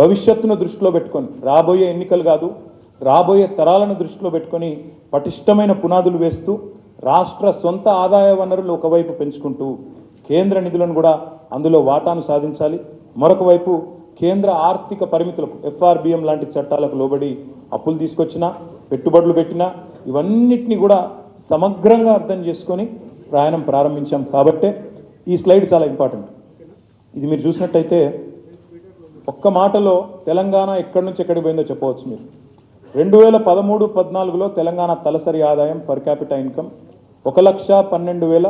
భవిష్యత్తును దృష్టిలో పెట్టుకొని రాబోయే ఎన్నికలు కాదు రాబోయే తరాలను దృష్టిలో పెట్టుకొని పటిష్టమైన పునాదులు వేస్తూ రాష్ట్ర సొంత ఆదాయ వనరులు ఒకవైపు పెంచుకుంటూ కేంద్ర నిధులను కూడా అందులో వాటాను సాధించాలి. మరొక వైపు కేంద్ర ఆర్థిక పరిమితులకు ఎఫ్ఆర్బిఎం లాంటి చట్టాలకు లోబడి అప్పులు తీసుకొచ్చినా పెట్టుబడులు పెట్టినా ఇవన్నిటిని కూడా సమగ్రంగా అర్థం చేసుకొని ప్రయాణం ప్రారంభించాం కాబట్టే ఈ స్లైడ్ చాలా ఇంపార్టెంట్. ఇది మీరు చూసినట్టయితే ఒక్క మాటలో తెలంగాణ ఎక్కడి నుంచి ఎక్కడికి పోయిందో చెప్పవచ్చు మీరు. రెండు వేల పదమూడు పద్నాలుగులో తెలంగాణ తలసరి ఆదాయం పర్ క్యాపిటా ఇన్కమ్ ఒక లక్ష పన్నెండు వేల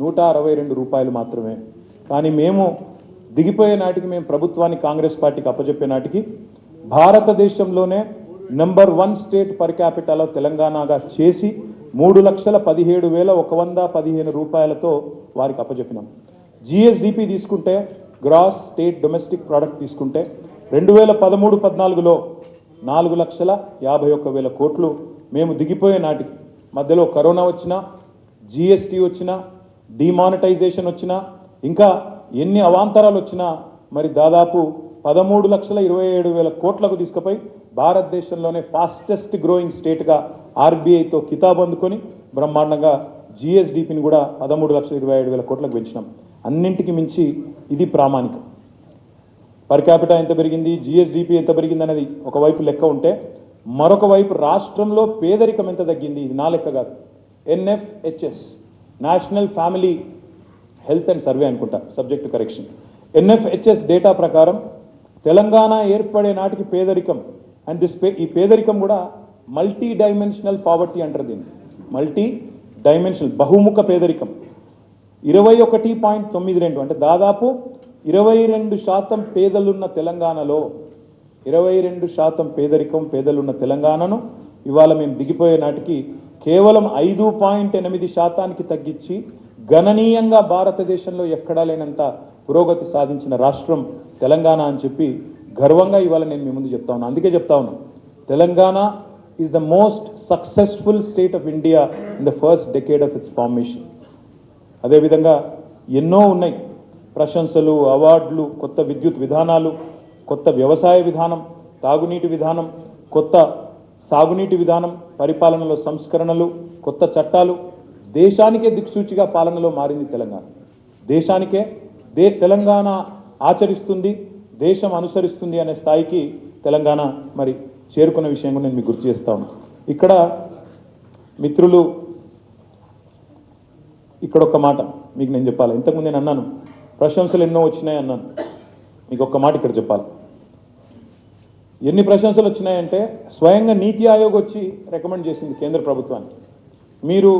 నూట అరవై రెండు రూపాయలు మాత్రమే. కానీ మేము దిగిపోయే నాటికి మేము ప్రభుత్వాన్ని కాంగ్రెస్ పార్టీకి అప్పచెప్పే నాటికి భారతదేశంలోనే నెంబర్ వన్ స్టేట్ పర్ క్యాపిటాలో తెలంగాణగా చేసి మూడు లక్షల పదిహేడు వేల ఒక వంద పదిహేను రూపాయలతో వారికి అప్పచెప్పినాం జిఎస్డిపి తీసుకుంటే గ్రాస్ స్టేట్ డొమెస్టిక్ ప్రోడక్ట్ తీసుకుంటే రెండు వేల పదమూడు పద్నాలుగులో నాలుగు లక్షల యాభై ఒక్క వేల కోట్లు మేము దిగిపోయే నాటికి మధ్యలో కరోనా వచ్చినా జిఎస్టీ వచ్చినా డిమానిటైజేషన్ వచ్చినా ఇంకా ఎన్ని అవాంతరాలు వచ్చినా మరి దాదాపు పదమూడు లక్షల ఇరవై ఏడు వేల కోట్లకు తీసుకుపోయి భారతదేశంలోనే ఫాస్టెస్ట్ గ్రోయింగ్ స్టేట్గా ఆర్బీఐతో కితాబ్ అందుకొని బ్రహ్మాండంగా జిఎస్డిపిని కూడా పదమూడు లక్షల ఇరవై ఏడు వేల కోట్లకు పెంచినాం. అన్నింటికి మించి ఇది ప్రామాణికం. పర్ క్యాపిటా ఎంత పెరిగింది? జిఎస్డిపి ఎంత పెరిగింది అనేది ఒకవైపు లెక్క ఉంటే మరొక వైపు రాష్ట్రంలో పేదరికం ఎంత తగ్గింది? ఇది నా లెక్క కాదు. NFHS national family health and survey అనుకుంటా సబ్జెక్ట్ కరెక్షన్ ఎన్ఎఫ్హెచ్ఎస్ డేటా ప్రకారం తెలంగాణ ఏర్పడే నాటికి పేదరికం అండ్ దిస్ పే ఈ పేదరికం కూడా మల్టీ డైమెన్షనల్ పావర్టీ అంటారు దీన్ని. మల్టీ డైమెన్షనల్ బహుముఖ పేదరికం. ఇరవై ఒకటి పాయింట్ తొమ్మిది రెండు అంటే దాదాపు ఇరవై రెండు శాతం పేదలున్న తెలంగాణలో ఇరవై రెండు శాతం పేదరికం పేదలున్న తెలంగాణను ఇవాళ మేము దిగిపోయే నాటికి కేవలం ఐదు పాయింట్ ఎనిమిది శాతానికి తగ్గించి గణనీయంగా భారతదేశంలో ఎక్కడా లేనంత పురోగతి సాధించిన రాష్ట్రం తెలంగాణ అని చెప్పి గర్వంగా ఇవాళ నేను మీ ముందు చెప్తా ఉన్నాను అందుకే చెప్తా ఉన్నాను Telangana is the most successful state of India in the first decade of its formation అదేవిధంగా ఎన్నో ఉన్నాయి. ప్రశంసలు అవార్డులు కొత్త విద్యుత్ విధానాలు కొత్త వ్యవసాయ విధానం తాగునీటి విధానం కొత్త సాగునీటి విధానం పరిపాలనలో సంస్కరణలు కొత్త చట్టాలు దేశానికే దిక్సూచిగా పాలనలో మారింది తెలంగాణ. దేశానికే దే తెలంగాణ ఆచరిస్తుంది దేశం అనుసరిస్తుంది అనే స్థాయికి తెలంగాణ మరి చేరుకున్న విషయం కూడా నేను మీకు గుర్తు చేస్తాను ఇక్కడ మిత్రులు ఇక్కడ ఒక మాట మీకు నేను చెప్పాలి. ఇంతకుముందు నేను అన్నాను ప్రశంసలు ఎన్నో వచ్చినాయి అన్నాను. మీకు ఒక్క మాట ఇక్కడ చెప్పాలి. ఎన్ని ప్రశంసలు వచ్చినాయంటే స్వయంగా నీతి ఆయోగ్ వచ్చి రికమెండ్ చేసింది కేంద్ర ప్రభుత్వానికి. మీరు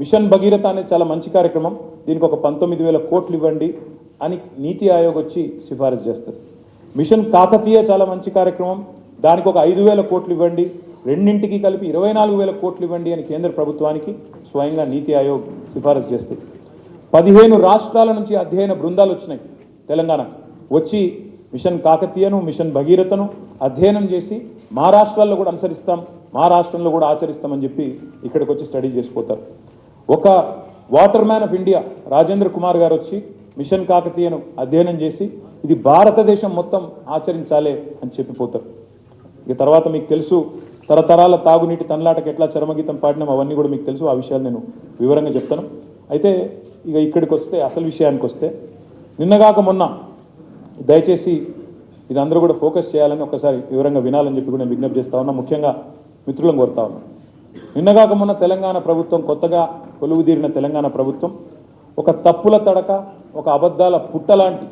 మిషన్ భగీరథ అనేది చాలా మంచి కార్యక్రమం. దీనికి ఒక పంతొమ్మిది వేల కోట్లు ఇవ్వండి అని నీతి ఆయోగ్ వచ్చి సిఫారసు చేస్తుంది. మిషన్ కాకతీయ చాలా మంచి కార్యక్రమం. దానికి ఒక ఐదు వేల కోట్లు ఇవ్వండి. రెండింటికి కలిపి ఇరవై నాలుగు వేల కోట్లు ఇవ్వండి అని కేంద్ర ప్రభుత్వానికి స్వయంగా నీతి ఆయోగ్ సిఫారసు చేస్తుంది పదిహేను రాష్ట్రాల నుంచి అధ్యయన బృందాలు వచ్చినాయి తెలంగాణ. వచ్చి మిషన్ కాకతీయను మిషన్ భగీరథను అధ్యయనం చేసి మా రాష్ట్రాల్లో కూడా అనుసరిస్తాం మా రాష్ట్రంలో కూడా ఆచరిస్తామని చెప్పి ఇక్కడికి వచ్చి స్టడీ చేసిపోతారు. ఒక water man of India Rajendra Kumar garu వచ్చి మిషన్ కాకతీయను అధ్యయనం చేసి ఇది భారతదేశం మొత్తం ఆచరించాలే అని చెప్పిపోతారు. ఇక తర్వాత మీకు తెలుసు తరతరాల తాగునీటి తనలాటకు ఎట్లా చరమగీతం పాడినాం అవన్నీ కూడా మీకు తెలుసు. ఆ విషయాలు నేను వివరంగా చెప్తాను. అయితే ఇక ఇక్కడికి వస్తే అసలు విషయానికి వస్తే నిన్నగాక మొన్న దయచేసి ఇది అందరూ కూడా ఫోకస్ చేయాలని ఒకసారి వివరంగా వినాలని చెప్పి కూడా నేను విజ్ఞప్తి చేస్తా ఉన్నా. ముఖ్యంగా మిత్రులను కోరుతా ఉన్నా. నిన్నగాక మొన్న తెలంగాణ ప్రభుత్వం కొత్తగా కొలువుదీరిన తెలంగాణ ప్రభుత్వం ఒక తప్పుల తడక ఒక అబద్ధాల పుట్టలాంటి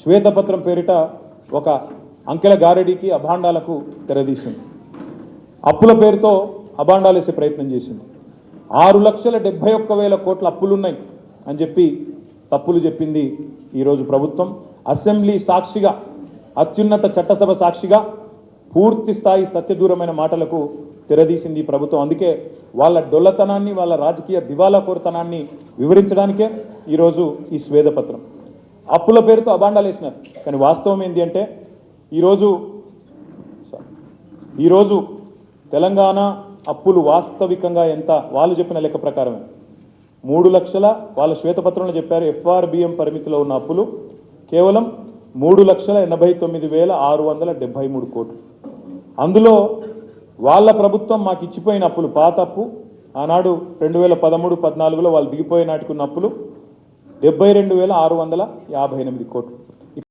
శ్వేతపత్రం పేరిట ఒక అంకెల గారడీకి అభాండాలకు తెరదీసింది. అప్పుల పేరుతో అబాండాలేసే ప్రయత్నం చేసింది. ఆరు లక్షల డెబ్బై ఒక్క వేల కోట్ల అప్పులున్నాయి అని చెప్పి తప్పులు చెప్పింది ఈరోజు ప్రభుత్వం. అసెంబ్లీ సాక్షిగా అత్యున్నత చట్టసభ సాక్షిగా పూర్తి స్థాయి సత్యదూరమైన మాటలకు తెరదీసింది ప్రభుత్వం. అందుకే వాళ్ళ డొల్లతనాన్ని వాళ్ళ రాజకీయ దివాలా కోరతనాన్ని వివరించడానికే ఈరోజు ఈ స్వేదపత్రం. అప్పుల పేరుతో అబాండాలు వేసినారు. కానీ వాస్తవం ఏంటి అంటే ఈరోజు ఈరోజు తెలంగాణ అప్పులు వాస్తవికంగా ఎంత? వాళ్ళు చెప్పిన లెక్క ప్రకారమే. మూడు లక్షల వాళ్ళ శ్వేతపత్రంలో చెప్పారు ఎఫ్ఆర్బిఎం పరిమితిలో ఉన్న అప్పులు కేవలం మూడు లక్షల ఎనభై తొమ్మిది వేల ఆరు వందల డెబ్బై మూడు కోట్లు. అందులో వాళ్ళ ప్రభుత్వం మాకు ఇచ్చిపోయిన అప్పులు పాత అప్పు ఆనాడు రెండు వేల పదమూడు పద్నాలుగులో వాళ్ళు దిగిపోయే నాటికున్న అప్పులు డెబ్బై రెండు వేల ఆరు వందల యాభై ఎనిమిది కోట్లు.